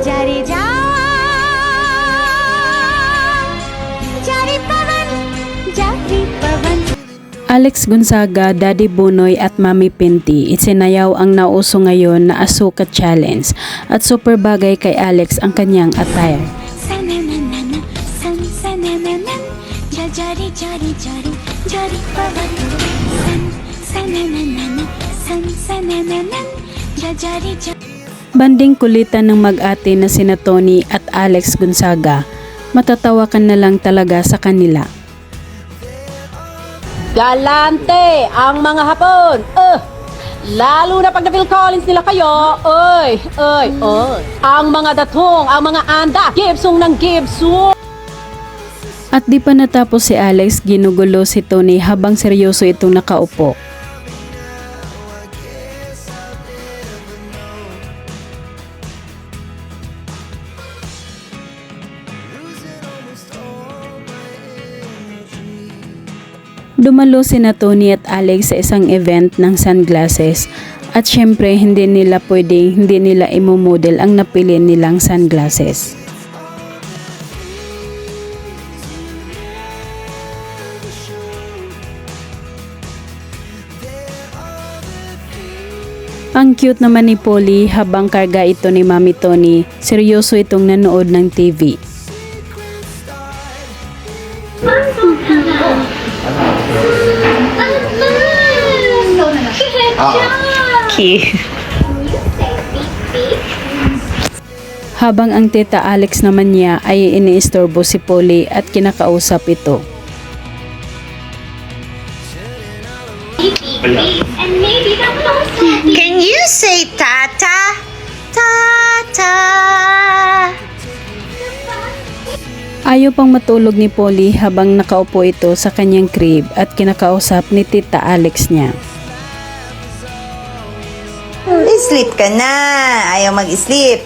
जा रे जा जा रे पवन जा रे पवन Alex Gonzaga, Daddy Bunoy at Mami Pinti, isinayaw ang nauso ngayon na Asuka Challenge at super bagay kay Alex ang kanyang attire. सननननन, सन सनननन, जा जा रे जा रे जा रे जा रे पवन सन सनननन, सन सनननन, जा जा रे जा Banding kulitan ng mag-ate na sina Tony at Alex Gonzaga. Matatawa ka na lang talaga sa kanila. Galante ang mga hapon. Uh, lalo na pag na-Phil Collins nila kayo. Oy, oy, oy. Ang mga datong, ang mga anda, gibsong ng gibsong. At di pa natapos si Alex, ginugulo si Tony habang seryoso itong nakaupo. Dumalo sina Tony at Alex sa isang event ng sunglasses at syempre hindi nila pwedeng hindi nila imomodel ang napili nilang sunglasses. Ang cute naman ni Polly habang karga ito ni Mami Tony. Seryoso itong nanood ng TV. Habang ang tita Alex naman niya ay iniistorbo si Polly at kinakausap ito. Can you say tata? Tata. Ayaw pang matulog ni Polly habang nakaupo ito sa kanyang crib at kinakausap ni tita Alex niya. Sleep ka na. Ayaw mag-sleep.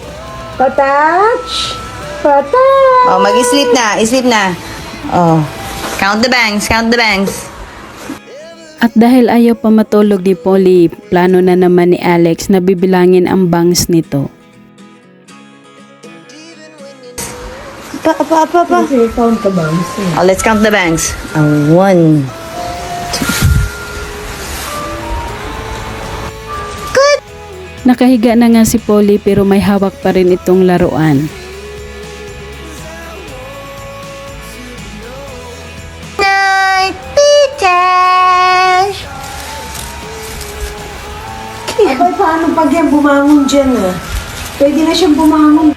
Patach! Patach! Oh, mag-sleep na. Sleep na. Oh. Count the bangs. Count the bangs. At dahil ayaw pa matulog ni Polly, plano na naman ni Alex na bibilangin ang bangs nito. Pa, pa, pa, pa. count the bangs. Oh, let's count the bangs. Uh, one. Nakahiga na nga si Polly pero may hawak pa rin itong laruan. Night, Peter. Abay, paano pag yan bumangon dyan ah? Pwede na siyang bumangon.